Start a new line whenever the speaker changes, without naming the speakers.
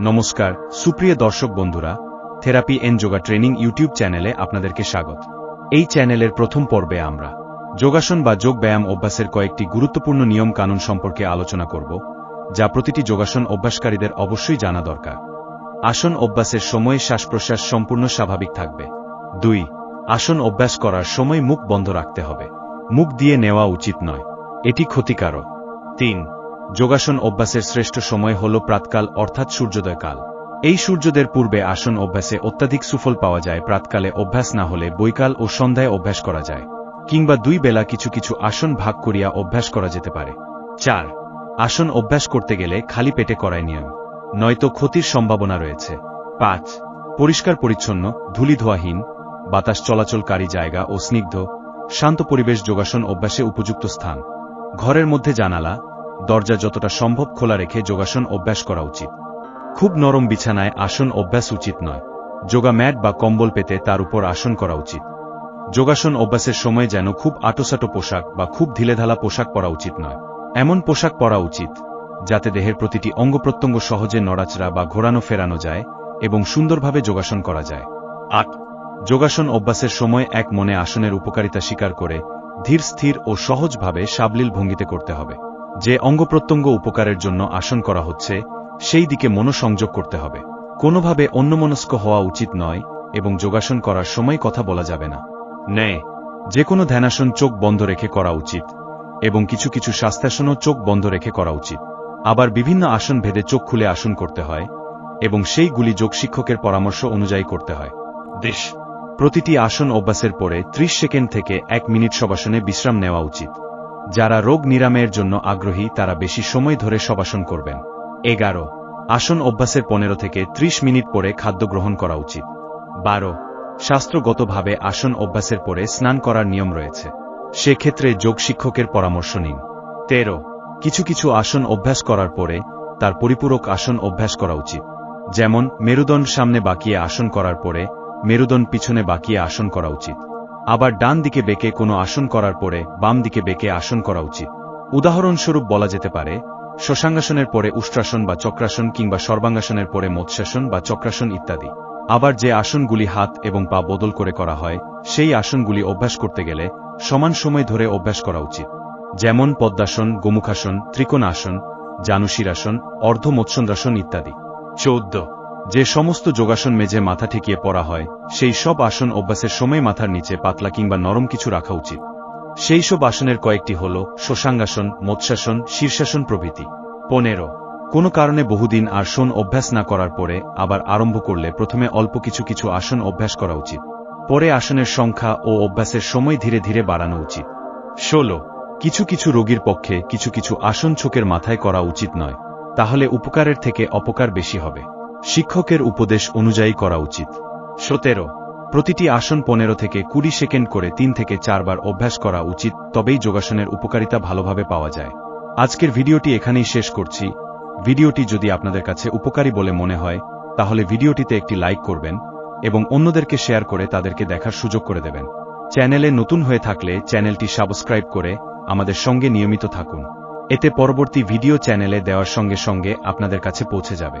নমস্কার, সুপ্রিয় দর্শক বন্ধুরা, therapy N yoga training YouTube চ্যানেলে আপনাদেরকে স্বাগত। এই চ্যানেলের প্রথম পর্বে আমরা যোগাসন বা যোগ ব্যায়াম অভ্যাসের কয়েকটি গুরুত্বপূর্ণ নিয়ম কানুন সম্পর্কে আলোচনা করব, যা প্রতিটি যোগাসন অভ্যাসকারীদের অবশ্যই জানা দরকার। আসন অভ্যাসের সময়ে শ্বাস প্রশ্বাস সম্পূর্ণ স্বাভাবিক থাকবে। দুই, আসন অভ্যাস করার সময় মুখ বন্ধ রাখতে হবে। মুখ দিয়ে নেওয়া উচিত নয়। এটি ক্ষতিকারক। তিন যোগাসন অভ্যাসের শ্রেষ্ঠ সময় হল প্রাতকাল, অর্থাৎ সূর্যোদয়কাল। এই সূর্যোদয়ের পূর্বে আসন অভ্যাসে অত্যাধিক সুফল পাওয়া যায়, প্রাতকালে অভ্যাস না হলে বৈকাল ও সন্ধ্যায় অভ্যাস করা যায়। কিংবা দুই বেলা কিছু কিছু আসন ভাগ করিয়া অভ্যাস করা যেতে পারে। চার, আসন অভ্যাস করতে গেলে খালি পেটে করায় নিয়ম। নয়তো ক্ষতির সম্ভাবনা রয়েছে। পাঁচ, পরিষ্কার পরিচ্ছন্ন ধুলি ধোয়াহীন বাতাস চলাচলকারী জায়গা ও স্নিগ্ধ, শান্ত পরিবেশ যোগাসন অভ্যাসে উপযুক্ত স্থান। ঘরের মধ্যে জানালা দরজা যতটা সম্ভব খোলা রেখে যোগাসন অভ্যাস করা উচিত। খুব নরম বিছানায় আসন অভ্যাস উচিত নয়। যোগা ম্যাট বা কম্বল পেতে তার উপর আসন করা উচিত। যোগাসন অভ্যাসের সময় যেন খুব আটোসাটো পোশাক বা খুব ঢিলেঢালা পোশাক পরা উচিত নয়। এমন পোশাক পরা উচিত, যাতে দেহের প্রতিটি অঙ্গ প্রত্যঙ্গ সহজে নড়াচড়া বা ঘোরানো ফেরানো যায় এবং সুন্দরভাবে যোগাসন করা যায়। আট, যোগাসন অভ্যাসের সময় এক মনে আসনের উপকারিতা স্বীকার করে ধীর, স্থির ও সহজভাবে সাবলীল ভঙ্গিতে করতে হবে। যে অঙ্গপ্রত্যঙ্গ উপকারের জন্য আসন করা হচ্ছে, সেই দিকে মনোসংযোগ করতে হবে। কোনোভাবে অন্যমনস্ক হওয়া উচিত নয় এবং যোগাসন করার সময় কথা বলা যাবে না। ন্যায়। যে কোনো ধ্যানাসন চোখ বন্ধ রেখে করা উচিত এবং কিছু কিছু শাস্ত্রাসনও চোখ বন্ধ রেখে করা উচিত। আবার বিভিন্ন আসন ভেদে চোখ খুলে আসন করতে হয় এবং সেইগুলি যোগ শিক্ষকের পরামর্শ অনুযায়ী করতে হয়। দেশ। প্রতিটি আসন অভ্যাসের পরে ত্রিশ সেকেন্ড থেকে এক মিনিট সবাসনে বিশ্রাম নেওয়া উচিত। যারা রোগ নিরাময়ের জন্য আগ্রহী, তারা বেশি সময় ধরে সবাসন করবেন। এগারো, আসন অভ্যাসের পনেরো থেকে ত্রিশ মিনিট পরে খাদ্য গ্রহণ করা উচিত। বারো, শাস্ত্রগতভাবে আসন অভ্যাসের পরে স্নান করার নিয়ম রয়েছে। সেক্ষেত্রে যোগ শিক্ষকের পরামর্শ নিন। তেরো, কিছু কিছু আসন অভ্যাস করার পরে তার পরিপূরক আসন অভ্যাস করা উচিত। যেমন, মেরুদণ্ড সামনে বাকিয়ে আসন করার পরে মেরুদণ্ড পিছনে বাকিয়ে আসন করা উচিত। আবার ডান দিকে বেঁকে কোনো আসন করার পরে বাম দিকে বেঁকে আসন করা উচিত। উদাহরণস্বরূপ বলা যেতে পারে শশাঙ্গাসনের পরে উষ্ট্রাসন বা চক্রাসন কিংবা সর্বাঙ্গাসনের পরে মৎস্যাসন বা চক্রাসন ইত্যাদি। আবার যে আসনগুলি হাত এবং পা বদল করে করা হয়, সেই আসনগুলি অভ্যাস করতে গেলে সমান সময় ধরে অভ্যাস করা উচিত। যেমন পদ্মাসন, গোমুখাসন, ত্রিকোণাসন, জানুশিরাসন অর্ধ মৎস্যন্দ্রাসন ইত্যাদি। চৌদ্দ যে সমস্ত যোগাসন মেঝে মাথা ঠেকিয়ে পড়া হয়, সেই সব আসন অভ্যাসের সময় মাথার নিচে পাতলা কিংবা নরম কিছু রাখা উচিত। সেই সব আসনের কয়েকটি হল শশাঙ্গাসন মৎস্যাসন, শীর্ষাসন প্রভৃতি। পনেরো। কোনো কারণে বহুদিন আর শোন অভ্যাস না করার পরে আবার আরম্ভ করলে প্রথমে অল্প কিছু কিছু আসন অভ্যাস করা উচিত। পরে আসনের সংখ্যা ও অভ্যাসের সময় ধীরে ধীরে বাড়ানো উচিত। ষোলো। কিছু কিছু রোগীর পক্ষে কিছু কিছু আসন চোখের মাথায় করা উচিত নয়, তাহলে উপকারের থেকে অপকার বেশি হবে। শিক্ষকের উপদেশ অনুযায়ী করা উচিত। সতেরো। প্রতিটি আসন পনেরো থেকে কুড়ি সেকেন্ড করে তিন থেকে চারবার অভ্যাস করা উচিত, তবেই যোগাসনের উপকারিতা ভালোভাবে পাওয়া যায়। আজকের ভিডিওটি এখানেই শেষ করছি। ভিডিওটি যদি আপনাদের কাছে উপকারী বলে মনে হয়, তাহলে ভিডিওটিতে একটি লাইক করবেন এবং অন্যদেরকে শেয়ার করে তাদেরকে দেখার সুযোগ করে দেবেন। চ্যানেলে নতুন হয়ে থাকলে চ্যানেলটি সাবস্ক্রাইব করে আমাদের সঙ্গে নিয়মিত থাকুন। এতে পরবর্তী ভিডিও চ্যানেলে দেওয়ার সঙ্গে সঙ্গে আপনাদের কাছে পৌঁছে যাবে।